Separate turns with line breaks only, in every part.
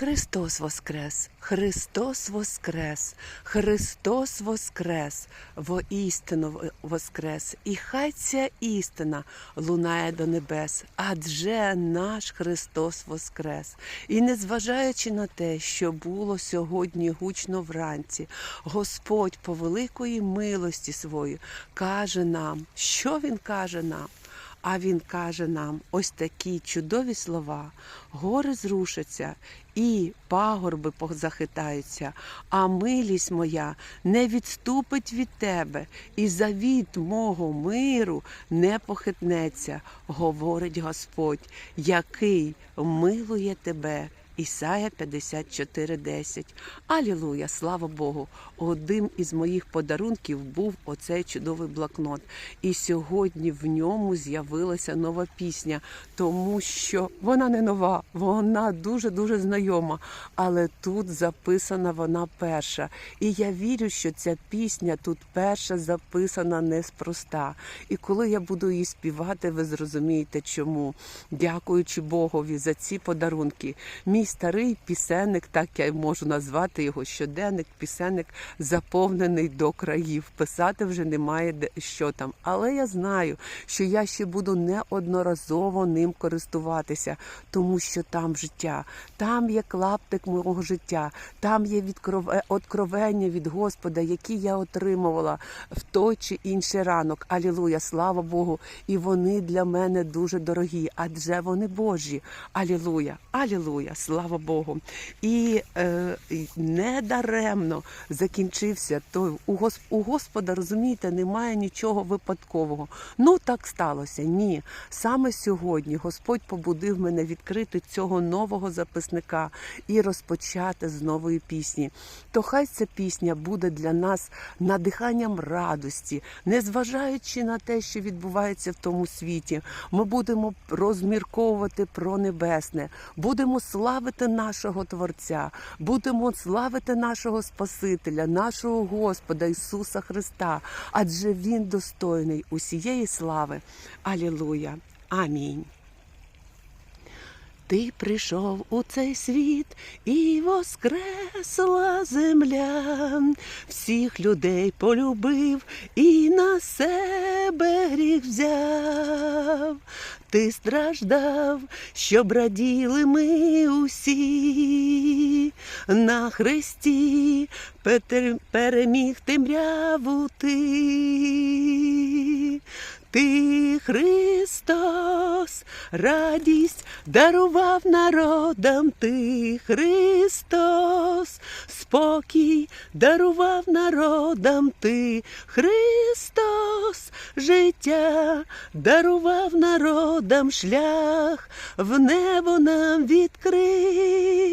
Христос Воскрес, Христос Воскрес, Христос Воскрес, воістину Воскрес, і хай ця істина лунає до небес, адже наш Христос Воскрес. І незважаючи на те, що було сьогодні гучно вранці, Господь по великої милості своїй каже нам, що Він каже нам. А він каже нам ось такі чудові слова: гори зрушаться і пагорби захитаються, а милість моя не відступить від тебе, і завіт мого миру не похитнеться, говорить Господь, який милує тебе. Ісая 54,10. Алілуя, слава Богу! Одним із моїх подарунків був оцей чудовий блокнот. І сьогодні в ньому з'явилася нова пісня, тому що вона не нова, вона дуже-дуже знайома. Але тут записана вона перша. І я вірю, що ця пісня тут перша записана неспроста. І коли я буду її співати, ви зрозумієте, чому. Дякуючи Богові за ці подарунки. Мій старий пісенник, так я можу назвати його щоденник, пісенник заповнений до країв. Писати вже немає що там. Але я знаю, що я ще буду неодноразово ним користуватися, тому що там життя, там є клаптик мого життя, там є відкрове- откровення від Господа, які я отримувала в той чи інший ранок. Алілуя, слава Богу! І вони для мене дуже дорогі, адже вони Божі. Алілуя, алілуя, слава Богу. І е, недаремно закінчився той у, Гос- у Господа, розумієте, немає нічого випадкового. Ну так сталося. Ні. Саме сьогодні Господь побудив мене відкрити цього нового записника і розпочати з нової пісні. То хай ця пісня буде для нас надиханням радості, незважаючи на те, що відбувається в тому світі. Ми будемо розмірковувати про небесне, будемо славити нашого Творця, будемо славити нашого Спасителя, нашого Господа Ісуса Христа, адже Він достойний усієї слави. Алілуя. Амінь. Ти прийшов у цей світ і воскресла земля, всіх людей полюбив і на себе гріх взяв. Ти страждав, щоб раділи ми усі. На хресті Петер- переміг темряву ти. Ти, Христос, радість дарував народам, ти, Христос, спокій дарував народам, ти, Христос, життя дарував народам, шлях в небо нам відкрив.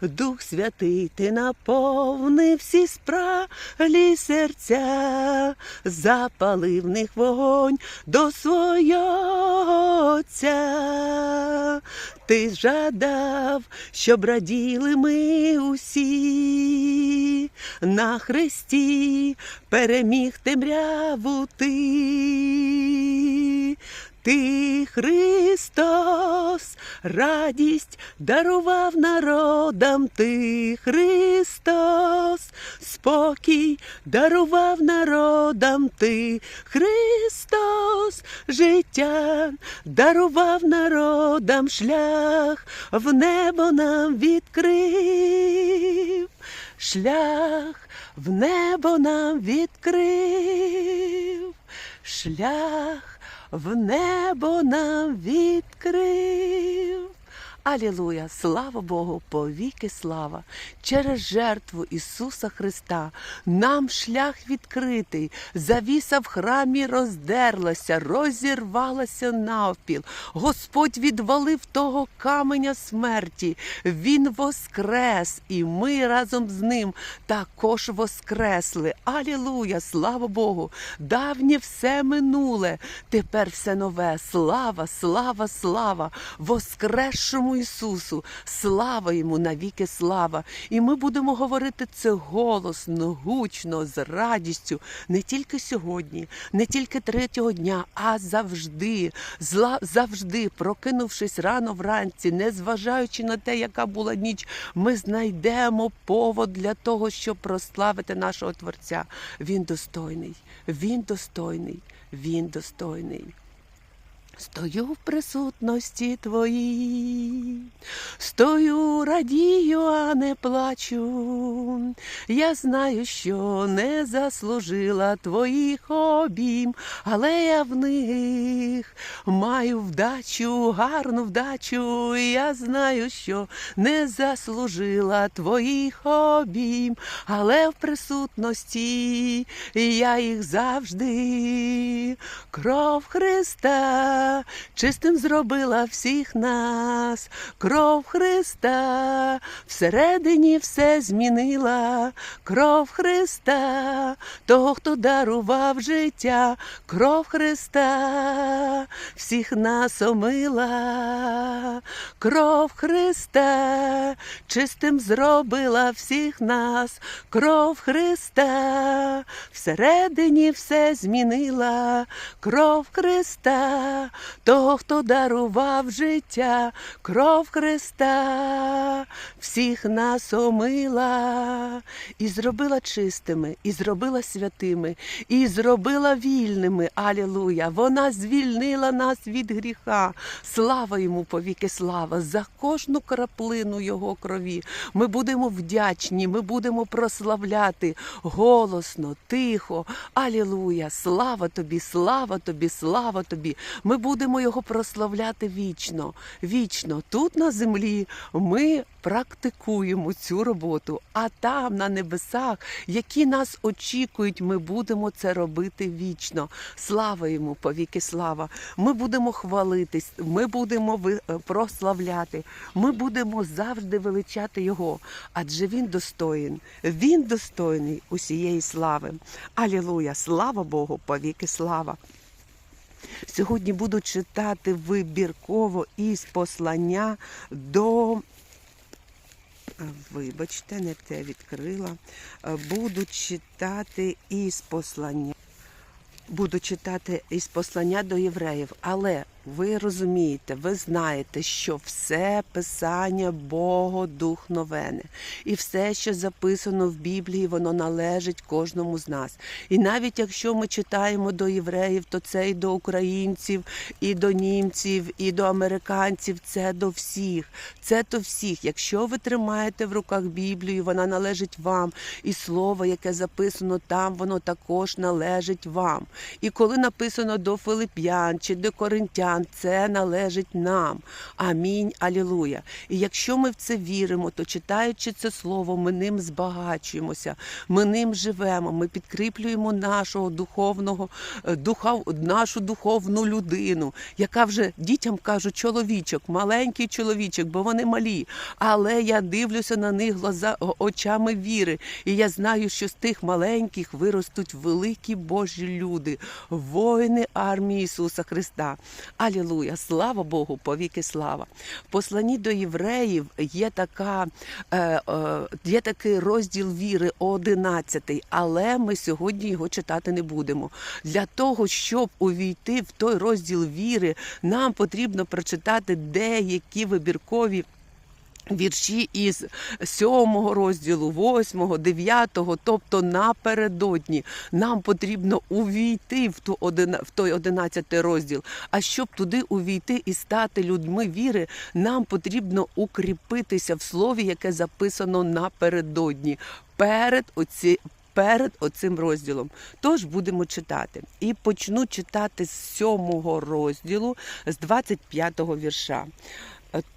Дух Святий, ти наповнив всі спраглі серця, запалив них вогонь до свого Отця. Ти жадав, щоб раділи ми усі. На хресті переміг темряву ти. Ти, Христос, радість дарував народам, ти, Христос, спокій дарував народам, ти, Христос, життя дарував народам, шлях в небо нам відкрив, шлях в небо нам відкрив, шлях в небо нам відкрив. Алілуя! Слава Богу, повіки слава! Через жертву Ісуса Христа нам шлях відкритий, завіса в храмі роздерлася, розірвалася навпіл. Господь відвалив того каменя смерті. Він воскрес, і ми разом з ним також воскресли. Алілуя! Слава Богу! Давнє все минуле, тепер все нове. Слава, слава, слава! Воскресшому Ісусу. Слава йому навіки слава. І ми будемо говорити це голосно, гучно, з радістю, не тільки сьогодні, не тільки третього дня, а завжди, зла завжди, прокинувшись рано вранці, не зважаючи на те, яка була ніч, ми знайдемо повод для того, щоб прославити нашого Творця. Він достойний, він достойний, він достойний. Стою в присутності твоїй, стою, радію, а не плачу. Я знаю, що не заслужила твоїх обійм, але я в них маю вдачу, гарну вдачу. Я знаю, що не заслужила твоїх обійм, але в присутності я їх завжди. Кров Христа чистим зробила всіх нас, кров Христа всередині все змінила, кров Христа, того, хто дарував життя, кров Христа всіх нас омила, кров Христа чистим зробила всіх нас, кров Христа всередині все змінила, кров Христа, того, хто дарував життя, кров Христа, всіх нас омила і зробила чистими, і зробила святими, і зробила вільними. Алілуя! Вона звільнила нас від гріха. Слава йому повіки, слава за кожну краплину його крові. Ми будемо вдячні, ми будемо прославляти голосно, тихо. Алілуя! Слава тобі, слава тобі, слава тобі. Ми будемо його прославляти вічно, вічно. Тут на землі ми практикуємо цю роботу, а там, на небесах, які нас очікують, ми будемо це робити вічно. Слава йому, повіки, слава. Ми будемо хвалитись, ми будемо е, прославляти, ми будемо завжди величати Його, адже Він достоїн, Він достойний усієї слави. Алілуя! Слава Богу, повіки, слава. Сьогодні буду читати вибірково із послання до. Вибачте, не те відкрила. Буду читати із послання. Буду читати із послання до євреїв, але ви розумієте, ви знаєте, що все писання Богодухновене, і все, що записано в Біблії, воно належить кожному з нас. І навіть якщо ми читаємо до євреїв, то це і до українців, і до німців, і до американців, це до всіх. Це до всіх. Якщо ви тримаєте в руках Біблію, вона належить вам. І слово, яке записано там, воно також належить вам. І коли написано до Филип'ян чи до Коринтян, це належить нам. Амінь, алілуя. І якщо ми в це віримо, то читаючи це слово, ми ним збагачуємося, ми ним живемо, ми підкріплюємо нашого духовного е, духа, нашу духовну людину, яка вже дітям кажуть чоловічок, маленький чоловічок, бо вони малі. Але я дивлюся на них глаза очами віри, і я знаю, що з тих маленьких виростуть великі Божі люди, воїни армії Ісуса Христа. Алілуя! Слава Богу, повіки слава! В посланні до євреїв є така, е, е, є такий розділ віри, 11, але ми сьогодні його читати не будемо. Для того, щоб увійти в той розділ віри, нам потрібно прочитати деякі вибіркові. Вірші із сьомого розділу, восьмого, дев'ятого, тобто напередодні, нам потрібно увійти в ту одина- в той одинадцятий розділ. А щоб туди увійти і стати людьми віри, нам потрібно укріпитися в слові, яке записано напередодні, перед оці. Перед оцим розділом. Тож будемо читати. І почну читати з сьомого розділу, з 25-го вірша.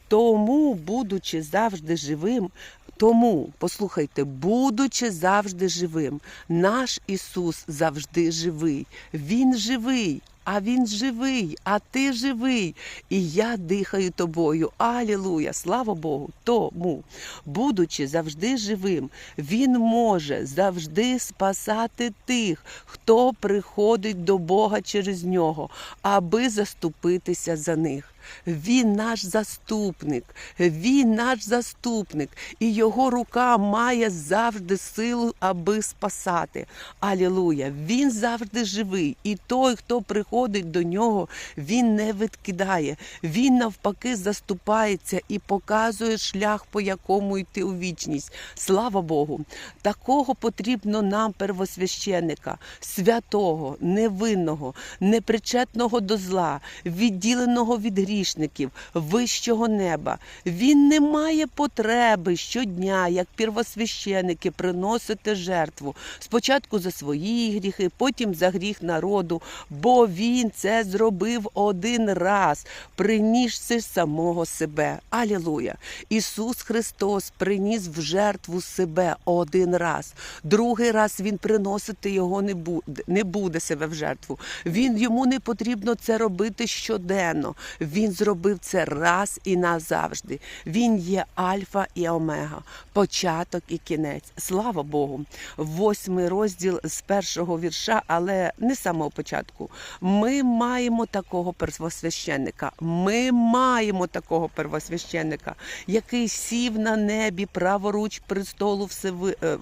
Тому, будучи завжди живим, тому, послухайте, будучи завжди живим, наш Ісус завжди живий. Він живий, а Він живий, а ти живий. І я дихаю тобою. Алілуя! Слава Богу! Тому, будучи завжди живим, Він може завжди спасати тих, хто приходить до Бога через нього, аби заступитися за них. Він наш заступник, Він наш заступник, і Його рука має завжди силу, аби спасати. Алілуя! Він завжди живий, і той, хто приходить до нього, він не відкидає. Він навпаки заступається і показує шлях, по якому йти у вічність. Слава Богу! Такого потрібно нам, первосвященника, святого, невинного, непричетного до зла, відділеного від грішників, вищого неба. Він не має потреби щодня, як первосвященики, приносити жертву. Спочатку за свої гріхи, потім за гріх народу, бо він це зробив один раз, принісши самого себе. Алілуя! Ісус Христос приніс в жертву себе один раз. Другий раз Він приносити його не буде, не буде себе в жертву. Він йому не потрібно це робити щоденно. Він зробив це раз і назавжди. Він є Альфа і Омега, початок і кінець. Слава Богу. Восьмий розділ з першого вірша, але не з самого початку. Ми маємо такого первосвященника. Ми маємо такого первосвященника, який сів на небі праворуч престолу всеви- е.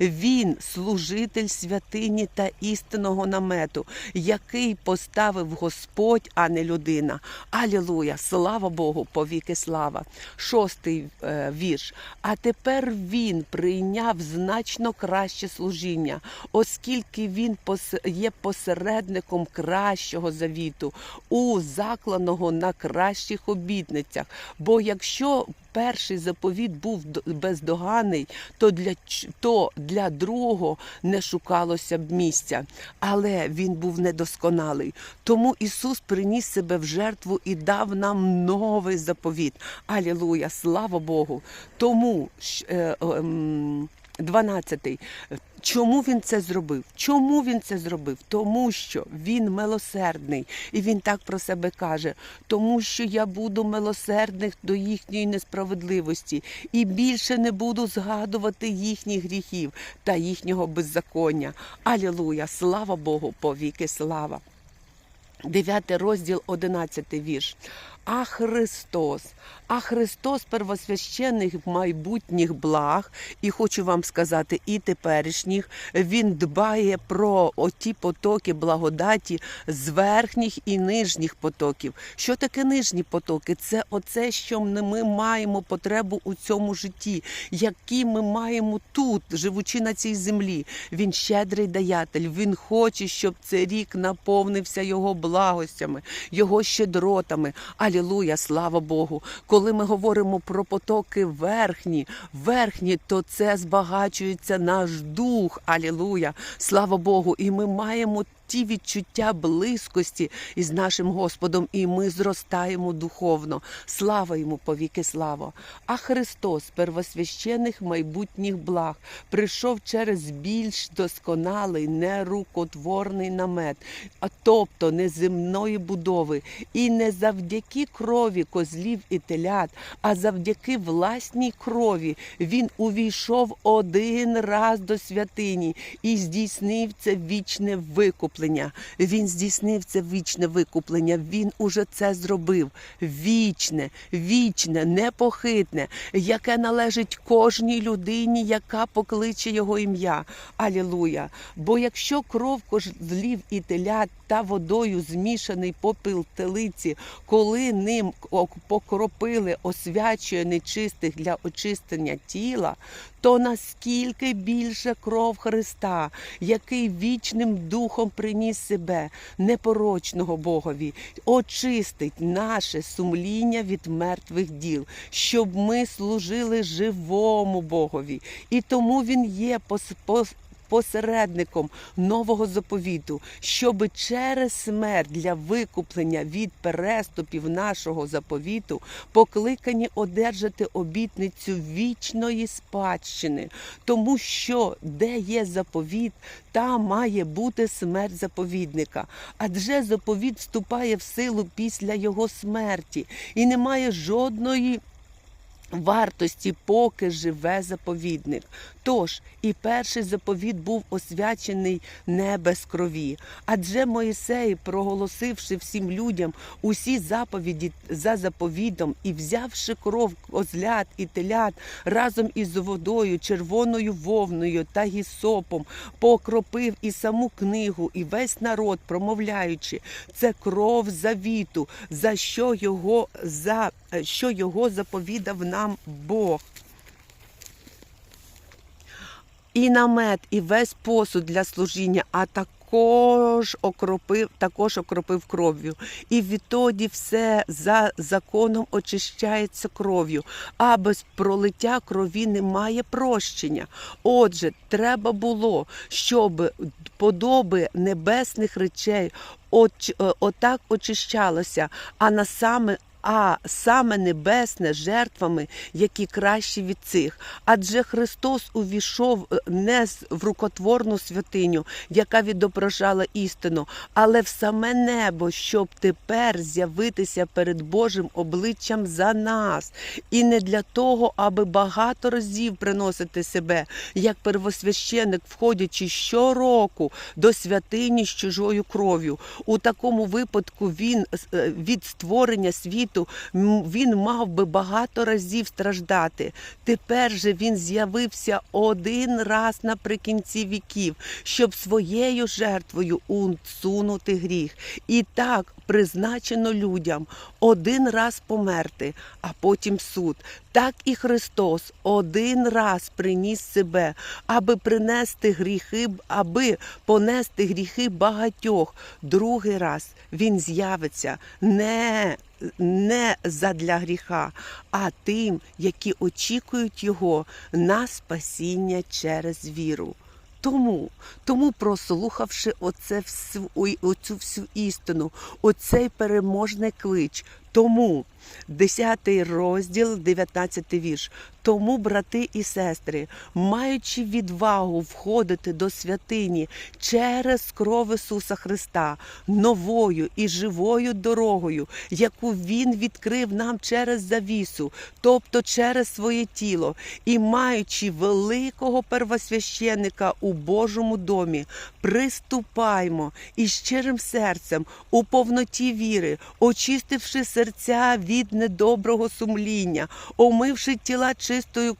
Він служитель святині та істинного намету, який поставив Господь, а не людина. Алілуя! Слава Богу, повіки слава. Шостий е, вірш. А тепер він прийняв значно краще служіння, оскільки він є посередником кращого завіту, у закланого на кращих обітницях. Бо якщо перший заповіт був бездоганний, то для, то для другого не шукалося б місця. Але він був недосконалий. Тому Ісус приніс себе в жертву і дав нам новий заповіт. Алілуя! Слава Богу! Тому щ- е, ем, 12. Чому він це зробив? Чому він це зробив? Тому що він милосердний, і він так про себе каже: тому що я буду милосердних до їхньої несправедливості і більше не буду згадувати їхніх гріхів та їхнього беззаконня. Алілуя! Слава Богу, повіки слава! Дев'ятий розділ, одинадцятий вірш. А Христос, а Христос первосвящених майбутніх благ, і хочу вам сказати, і теперішніх, Він дбає про оті потоки благодаті з верхніх і нижніх потоків. Що таке нижні потоки? Це оце, що ми маємо потребу у цьому житті, які ми маємо тут, живучи на цій землі. Він щедрий даятель. Він хоче, щоб цей рік наповнився його благостями, його щедротами. Алілуя, слава Богу. Коли ми говоримо про потоки верхні, верхні, то це збагачується наш дух. Алілуя, слава Богу. І ми маємо. Ті відчуття близькості із нашим Господом, і ми зростаємо духовно. Слава йому повіки, слава! А Христос, первосвящених майбутніх благ, прийшов через більш досконалий, нерукотворний намет, а тобто неземної будови, і не завдяки крові козлів і телят, а завдяки власній крові він увійшов один раз до святині і здійснив це вічне викуплення. Він здійснив це вічне викуплення. Він уже це зробив. Вічне, вічне, непохитне, яке належить кожній людині, яка покличе його ім'я. Алілуя! Бо якщо кров козлів і телят та водою змішаний попіл телиці, коли ним покропили, освячує нечистих для очистення тіла, то наскільки більше кров Христа, який вічним духом приніс себе, непорочного Богові, очистить наше сумління від мертвих діл, щоб ми служили живому Богові. І тому Він є посередником нового заповіту, щоб через смерть для викуплення від переступів нашого заповіту покликані одержати обітницю вічної спадщини, тому що де є заповіт, там має бути смерть заповідника. Адже заповіт вступає в силу після його смерті і немає жодної вартості, поки живе заповідник. Тож і перший заповіт був освячений не без крові. Адже Моїсей, проголосивши всім людям усі заповіді за заповідом і взявши кров козлят і телят разом із водою, червоною вовною та гісопом, покропив і саму книгу, і весь народ, промовляючи, це кров завіту, за що його за що його заповідав нам Бог. І намет, і весь посуд для служіння, а також окропив, також окропив кров'ю. І відтоді все за законом очищається кров'ю, а без пролиття крові немає прощення. Отже, треба було, щоб подоби небесних речей оч, е, отак очищалося, а на саме а саме небесне жертвами, які кращі від цих. Адже Христос увійшов е, не в рукотворну святиню, яка відображала істину, але в саме небо, щоб тепер з'явитися перед Божим обличчям за нас. І не для того, аби багато разів приносити себе, як первосвященик, входячи щороку до святині з чужою кров'ю. У такому випадку він е, від створення світу м, він мав би багато разів страждати. Тепер же він з'явився один раз наприкінці віків, щоб своєю жертвою усунути гріх. І так призначено людям один раз померти, а потім суд. Так і Христос один раз приніс себе, аби принести гріхи, аби понести гріхи багатьох. Другий раз він з'явиться не, не задля гріха, а тим, які очікують його на спасіння через віру. Тому, тому, прослухавши оце всю, оцю всю істину, оцей переможний клич, тому 10 розділ, 19 вірш. Тому, брати і сестри, маючи відвагу входити до святині через кров Ісуса Христа, новою і живою дорогою, яку Він відкрив нам через завісу, тобто через своє тіло, і маючи великого первосвященника у Божому домі, приступаймо із щирим серцем у повноті віри, очистивши серця від недоброго сумління, омивши тіла чистою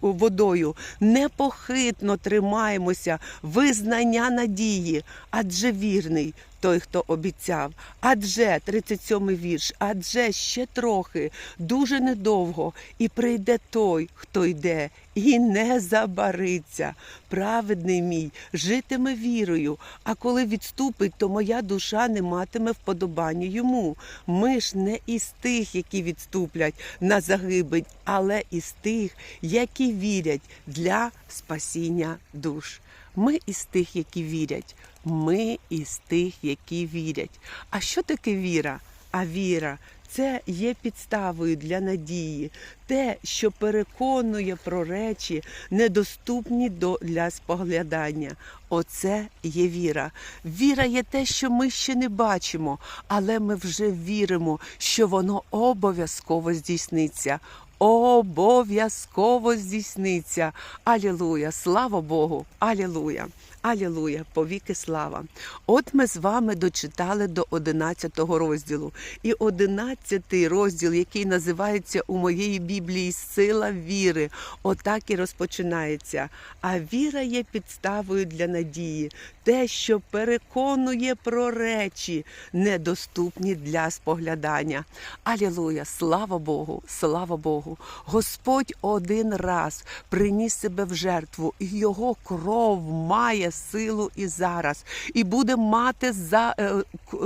водою, непохитно тримаємося визнання надії, адже вірний. Той, хто обіцяв, адже 37-й вірш, адже ще трохи, дуже недовго, і прийде той, хто йде, і не забариться. Праведний мій житиме вірою, а коли відступить, то моя душа не матиме вподобання йому. Ми ж не із тих, які відступлять на загибель, але із тих, які вірять для спасіння душ. Ми із тих, які вірять. Ми із тих, які вірять. А що таке віра? А віра це є підставою для надії, те, що переконує про речі, недоступні до для споглядання. Оце є віра. Віра є те, що ми ще не бачимо, але ми вже віримо, що воно обов'язково здійсниться. Обов'язково здійсниться. Алілуя! Слава Богу! Алілуя! Алілуя! Повіки слава! От ми з вами дочитали до 11 розділу. І 11 розділ, який називається у моєї Біблії Сила віри, отак і розпочинається. А віра є підставою для надії, те, що переконує про речі, недоступні для споглядання. Алілуя! Слава Богу! Слава Богу! Господь один раз приніс себе в жертву, і його кров має силу і зараз, і буде мати за е,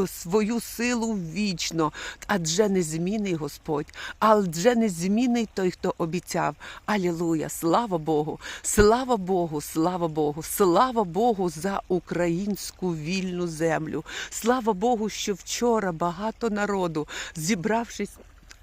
свою силу вічно. Адже незмінний Господь, адже незмінний той, хто обіцяв. Алілуя! Слава Богу! Слава Богу! Слава Богу! Слава Богу за українську вільну землю! Слава Богу, що вчора багато народу, зібравшись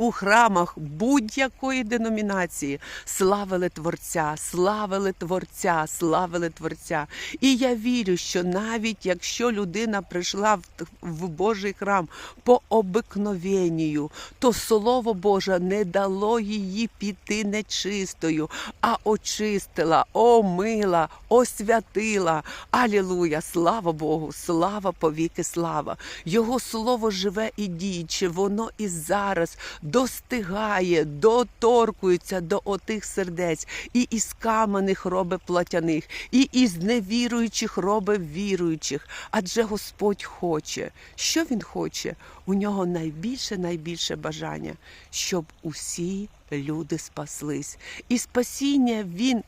у храмах будь-якої деномінації славили Творця, славили Творця, славили Творця. І я вірю, що навіть якщо людина прийшла в, Божий храм по обикновенню, то Слово Боже не дало її піти нечистою, а очистила, омила, освятила. Алілуя! Слава Богу! Слава повіки, слава! Його слово живе і діюче, воно і зараз достигає, доторкується до отих сердець, і із каменних робе платяних, і із невіруючих робе віруючих. Адже Господь хоче. Що Він хоче? У нього найбільше, найбільше бажання, щоб усі люди спаслись. І спасіння Він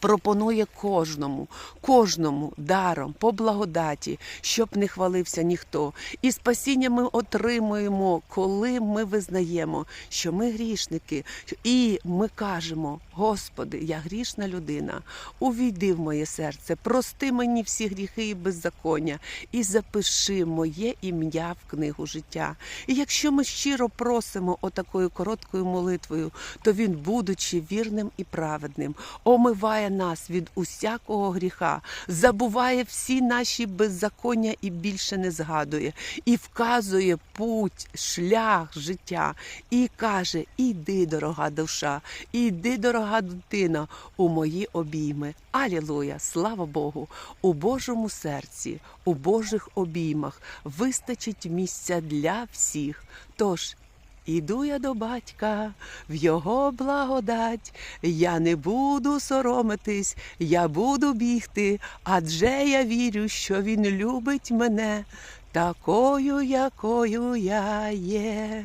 пропонує кожному, кожному даром по благодаті, щоб не хвалився ніхто. І спасіння ми отримуємо, коли ми визнаємо, що ми грішники, і ми кажемо: Господи, я грішна людина, увійди в моє серце, прости мені всі гріхи і беззаконня, і запиши моє ім'я в книгу життя. І якщо ми щиро просимо отакою короткою молитвою, то він, будучи вірним і праведним, омиває нас від усякого гріха, забуває всі наші беззаконня і більше не згадує, і вказує путь, шлях життя, і каже: Іди, дорога душа, іди, дорога дитина, у мої обійми. Алілуя! Слава Богу! У Божому серці, у Божих обіймах вистачить місця для всіх. Тож Іду я до батька в його благодать, я не буду соромитись, я буду бігти, адже я вірю, що він любить мене. Такою, якою я є.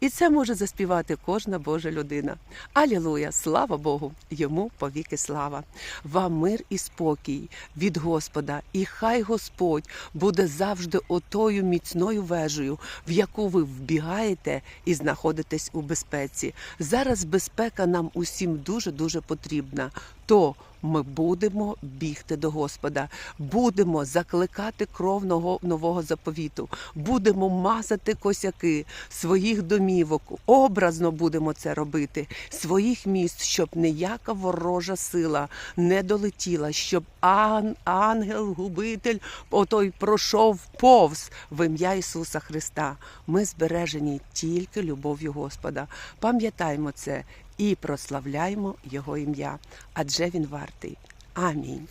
І це може заспівати кожна Божа людина. Алілуя! Слава Богу! Йому повіки слава! Вам мир і спокій від Господа, і хай Господь буде завжди отою міцною вежею, в яку ви вбігаєте і знаходитесь у безпеці. Зараз безпека нам усім дуже дуже потрібна. То ми будемо бігти до Господа, будемо закликати кров нового, заповіту, будемо мазати косяки своїх домівок, образно будемо це робити, своїх міст, щоб ніяка ворожа сила не долетіла, щоб ан, ангел-губитель отой пройшов повз в ім'я Ісуса Христа. Ми збережені тільки любов'ю Господа. Пам'ятаймо це і прославляймо Його ім'я, адже Він вартий. Амінь.